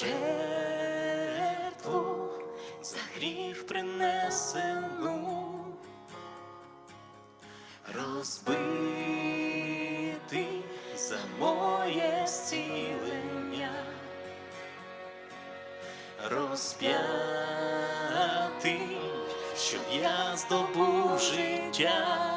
жертву за гріх принесену, розбити за моє зцілення, розп'яти, щоб я здобув життя.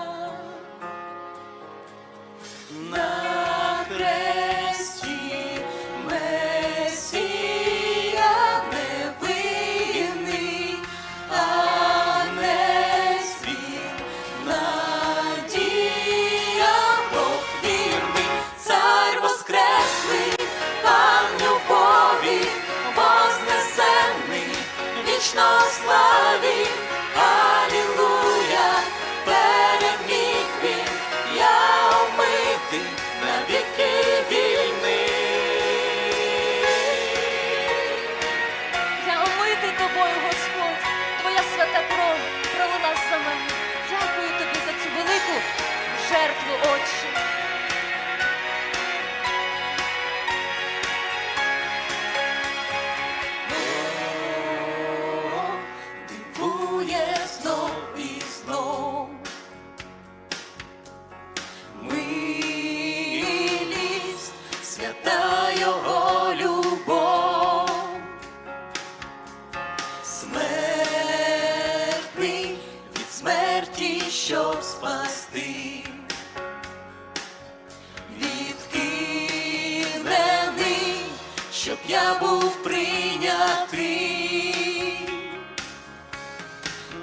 я був прийнятий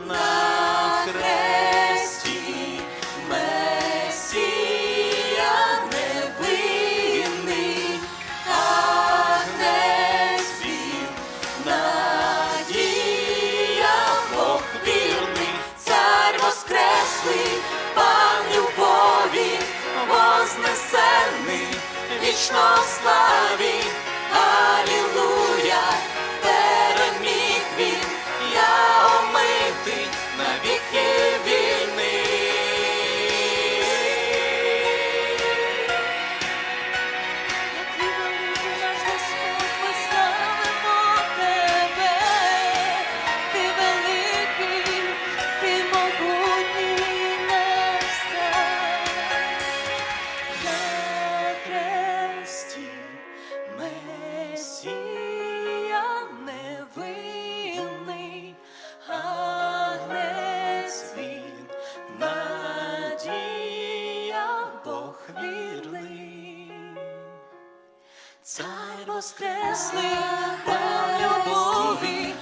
на хресті Месія невинний, а Агнець він, надія Бог вірний, цар воскреслий, пан любові, вознесений, вічно славі. Перед міг він, я омитий навіки. воскресли, та любові.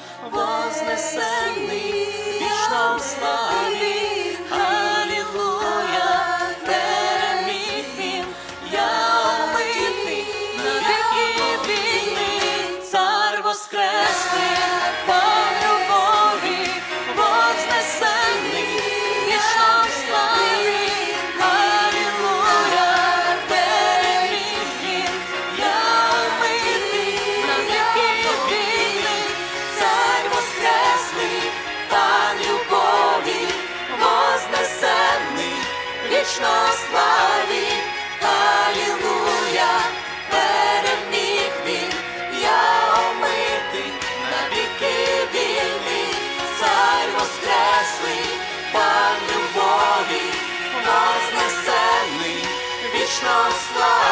Krishna Slide.